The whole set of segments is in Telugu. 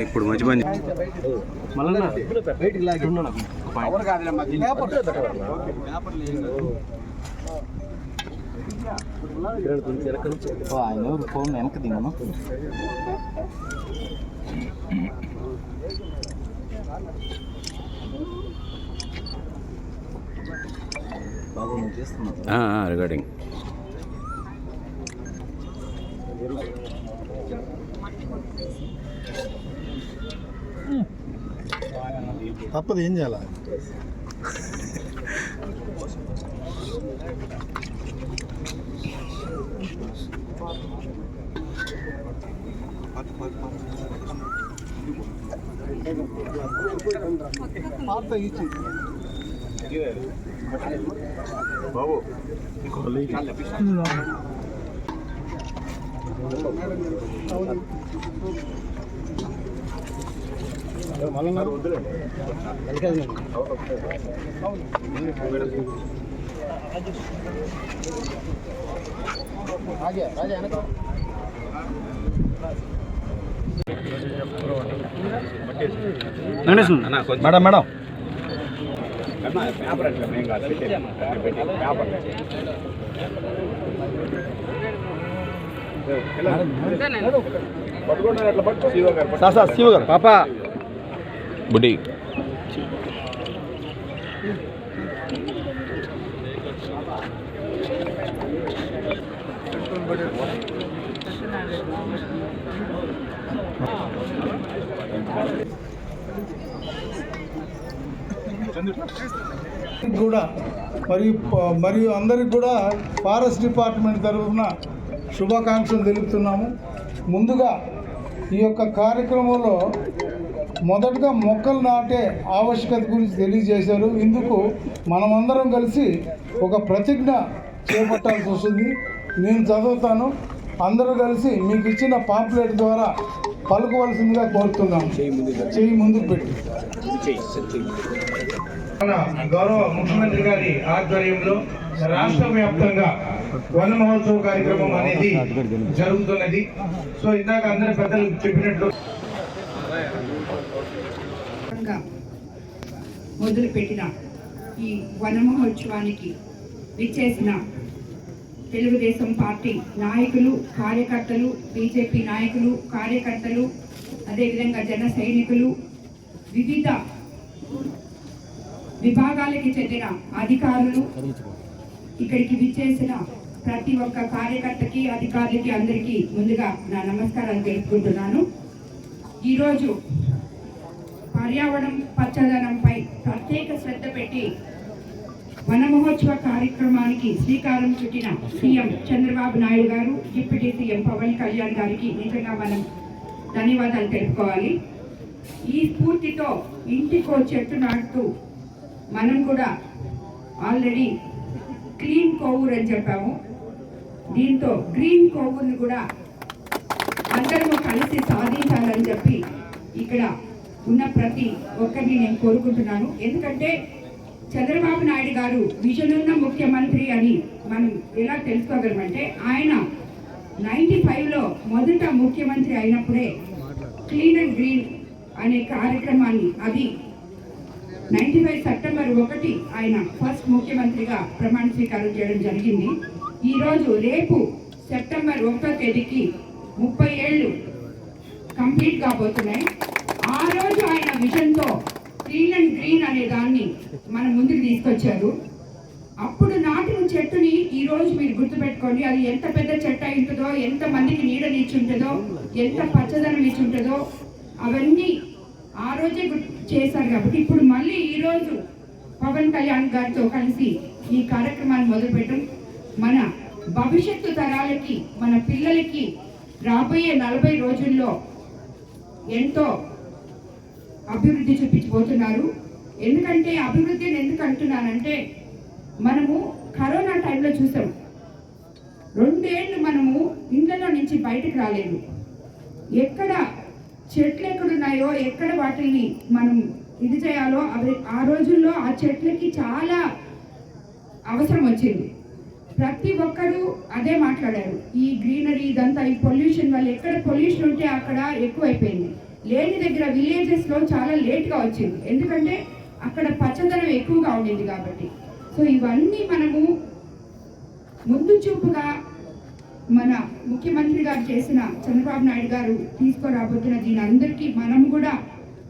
ఇప్పుడు మంచి మంచి ఆయన ఫోన్ వెనక దిగను రికార్డింగ్ బాబు నువ్వు చేస్తున్నావు రిగార్డింగ్ తప్పదు ఏం చేయాలి madam madam. Sir sir Shiva garu. పాప బుడ్డి కూడా మరియు మరియు అందరికి కూడా ఫారెస్ట్ డిపార్ట్మెంట్ తరఫున శుభాకాంక్షలు తెలుపుతున్నాము. ముందుగా ఈ యొక్క కార్యక్రమంలో మొదటగా మొక్కలు నాటే ఆవశ్యకత గురించి తెలియజేశారు. ఇందుకు మనమందరం కలిసి ఒక ప్రతిజ్ఞ చేపట్టాల్సి వస్తుంది. నేను చదువుతాను. అందరూ కలిసి మీకు ఇచ్చిన పాంప్లెట్ ద్వారా పలుకవలసిందిగా కోరుతున్నాను చేయి ముందుకు పెట్టి. మన గౌరవ ముఖ్యమంత్రి గారి ఆధ్వర్యంలో రాష్ట్ర వ్యాప్తంగా వన మహోత్సవ కార్యక్రమం అనేది జరుగుతున్నది. సో ఇందాక అందరి పెద్దలు చెప్పినట్లు మొదలుపెట్టిన ఈ వన మహోత్సవానికి విచ్చేసిన తెలుగుదేశం పార్టీ నాయకులు కార్యకర్తలు బీజేపీ నాయకులు కార్యకర్తలు అదేవిధంగా జన సైనికులు వివిధ విభాగాలకి చెందిన అధికారులు ఇక్కడికి విచ్చేసిన ప్రతి ఒక్క కార్యకర్తకి అధికారులకి అందరికీ ముందుగా నా నమస్కారాలు తెలుపుకుంటున్నాను. ఈరోజు పర్యావరణం పచ్చదనంపై ప్రత్యేక శ్రద్ధ పెట్టి వన మహోత్సవ కార్యక్రమానికి శ్రీకారం చుట్టిన సీఎం చంద్రబాబు నాయుడు గారు డిప్యూటీ సీఎం పవన్ కళ్యాణ్ గారికి నిజంగా మనం ధన్యవాదాలు తెలుపుకోవాలి. ఈ స్ఫూర్తితో ఇంటికో చెట్టు నాటుతూ మనం కూడా ఆల్రెడీ క్లీన్ కోవూర్ అని చెప్పాము. దీంతో గ్రీన్ కోవూర్ని కూడా అందరము కలిసి సాధించాలని చెప్పి ఇక్కడ ఉన్న ప్రతి ఒక్కరిని నేను కోరుకుంటున్నాను. ఎందుకంటే చంద్రబాబు నాయుడు గారు విజన్ ఉన్న ముఖ్యమంత్రి అని మనం ఎలా తెలుసుకోగలమంటే ఆయన నైంటీ ఫైవ్లో మొదట ముఖ్యమంత్రి అయినప్పుడే క్లీన్ అండ్ గ్రీన్ అనే కార్యక్రమాన్ని అది నైన్టీ ఫైవ్ సెప్టెంబర్ ఒకటి ఆయన ఫస్ట్ ముఖ్యమంత్రిగా ప్రమాణ స్వీకారం చేయడం జరిగింది. ఈరోజు రేపు సెప్టెంబర్ ఒకటో తేదీకి ముప్పై ఏళ్ళు కంప్లీట్ కాబోతున్నాయి. ఆ రోజు ఆయన విజన్తో గ్రీన్ అండ్ గ్రీన్ అనే దాన్ని మన ముందుకు తీసుకొచ్చారు. అప్పుడు నాటిన చెట్టుని ఈ రోజు మీరు గుర్తుపెట్టుకోండి. అది ఎంత పెద్ద చెట్టు అయి ఉంటుందో ఎంత మందికి నీడనిచ్చి ఉంటుందో ఎంత పచ్చదనం ఇచ్చి ఉంటుందో అవన్నీ ఆ రోజే గుర్తు చేశారు కాబట్టి ఇప్పుడు మళ్ళీ ఈ రోజు పవన్ కళ్యాణ్ గారితో కలిసి ఈ కార్యక్రమాన్ని మొదలుపెట్టడం మన భవిష్యత్తు తరాలకి మన పిల్లలకి రాబోయే నలభై రోజుల్లో ఎంతో అభివృద్ధి చూపించబోతున్నారు. ఎందుకంటే అభివృద్ధిని ఎందుకు అంటున్నానంటే మనము కరోనా టైంలో చూసాం. రెండేళ్ళు మనము ఇండ్లలో నుంచి బయటకు రాలేదు. ఎక్కడ చెట్లు ఎక్కడున్నాయో ఎక్కడ వాటిని మనం ఇది చేయాలో అవి ఆ రోజుల్లో ఆ చెట్లకి చాలా అవసరం వచ్చింది. ప్రతి ఒక్కరూ అదే మాట్లాడారు. ఈ గ్రీనరీ ఇదంతా ఈ పొల్యూషన్ వల్ల ఎక్కడ పొల్యూషన్ ఉంటే అక్కడ ఎక్కువైపోయింది. లేని దగ్గర విలేజెస్లో చాలా లేట్గా వచ్చింది. ఎందుకంటే అక్కడ పచ్చదనం ఎక్కువగా ఉండేది కాబట్టి. సో ఇవన్నీ మనము ముందు చూపుగా మన ముఖ్యమంత్రి గారు చేసిన చంద్రబాబు నాయుడు గారు తీసుకురాబోతున్న దీని అందరికీ మనం కూడా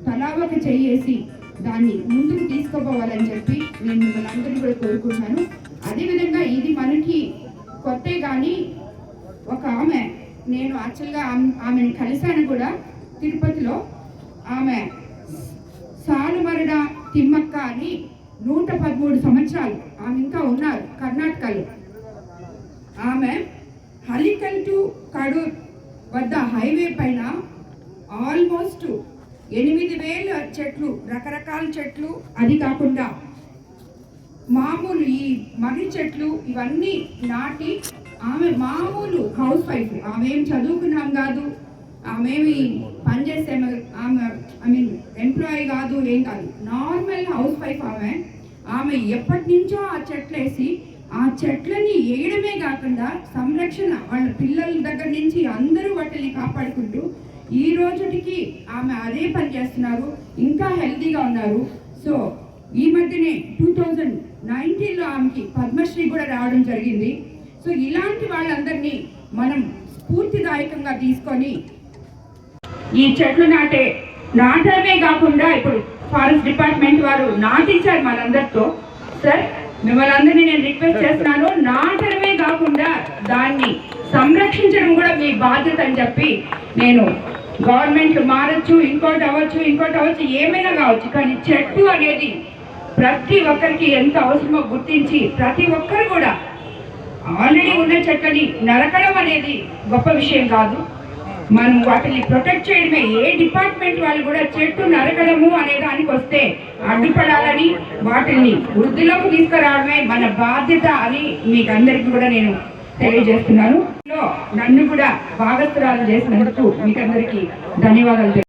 తలావక చేసి దాన్ని ముందుకు తీసుకుపోవాలని చెప్పి నేను మిమ్మల్ని అందరినీ కూడా కోరుకుంటున్నాను. అదేవిధంగా ఇది మనకి కొత్తే కానీ ఒక ఆమె నేను యాక్చువల్గా ఆమె- ఆమెను కలిశాను కూడా. తిరుపతిలో ఆమె సాలుమరడ తిమ్మక్క అని నూట పదమూడు సంవత్సరాలు ఆమె ఇంకా ఉన్నారు కర్ణాటకలో. ఆమె హలికల్ టు కడూర్ వద్ద హైవే పైన ఆల్మోస్ట్ ఎనిమిది వేల చెట్లు రకరకాల చెట్లు అది కాకుండా మామూలు ఈ మర్రి చెట్లు ఇవన్నీ నాటి ఆమె మామూలు హౌస్ వైఫ్. ఆమె ఏం చదువుకున్నాం కాదు ఆమె ఏమి పనిచేసే ఆమె ఐ మీన్ ఎంప్లాయీ కాదు ఏం కాదు. నార్మల్ హౌస్ వైఫ్ ఆమె ఆమె ఎప్పటి నుంచో ఆ చెట్లు వేసి ఆ చెట్లని వేయడమే కాకుండా సంరక్షణ వాళ్ళ పిల్లల దగ్గర నుంచి అందరూ వాటిని కాపాడుకుంటూ ఈ రోజుటికి ఆమె అదే పని చేస్తున్నారు ఇంకా హెల్తీగా ఉన్నారు. సో ఈ మధ్యనే టూ థౌజండ్ నైన్టీన్లో ఆమెకి పద్మశ్రీ కూడా రావడం జరిగింది. సో ఇలాంటి వాళ్ళందరినీ మనం స్ఫూర్తిదాయకంగా తీసుకొని ఈ చెట్లు నాటే నాటమే కాకుండా ఇప్పుడు ఫారెస్ట్ డిపార్ట్మెంట్ వారు నాటించారు మనందరితో. సార్ మిమ్మల్ని అందరినీ నేను రిక్వెస్ట్ చేస్తున్నాను నాటడమే కాకుండా దాన్ని సంరక్షించడం కూడా మీ బాధ్యత అని చెప్పి నేను గవర్నమెంట్ మారచ్చు ఇంకోటి అవ్వచ్చు ఇంకోటి అవ్వచ్చు ఏమైనా కావచ్చు కానీ చెట్టు అనేది ప్రతి ఒక్కరికి ఎంత అవసరమో గుర్తించి ప్రతి ఒక్కరు కూడా ఆల్రెడీ ఉన్న చెట్లని నరకడం అనేది గొప్ప విషయం కాదు. మనం వాటిని ప్రొటెక్ట్ చేయడమే. ఏ డిపార్ట్మెంట్ వాళ్ళు కూడా చెట్టు నరకడము అనే దానికి వస్తే అడ్డుపడాలని వాటిని వృద్ధిలోకి తీసుకురావడమే మన బాధ్యత అని మీకు అందరికీ కూడా నేను తెలియజేస్తున్నాను. నన్ను కూడా భాగస్థురాలు చేసినందుకు మీకు అందరికీ ధన్యవాదాలు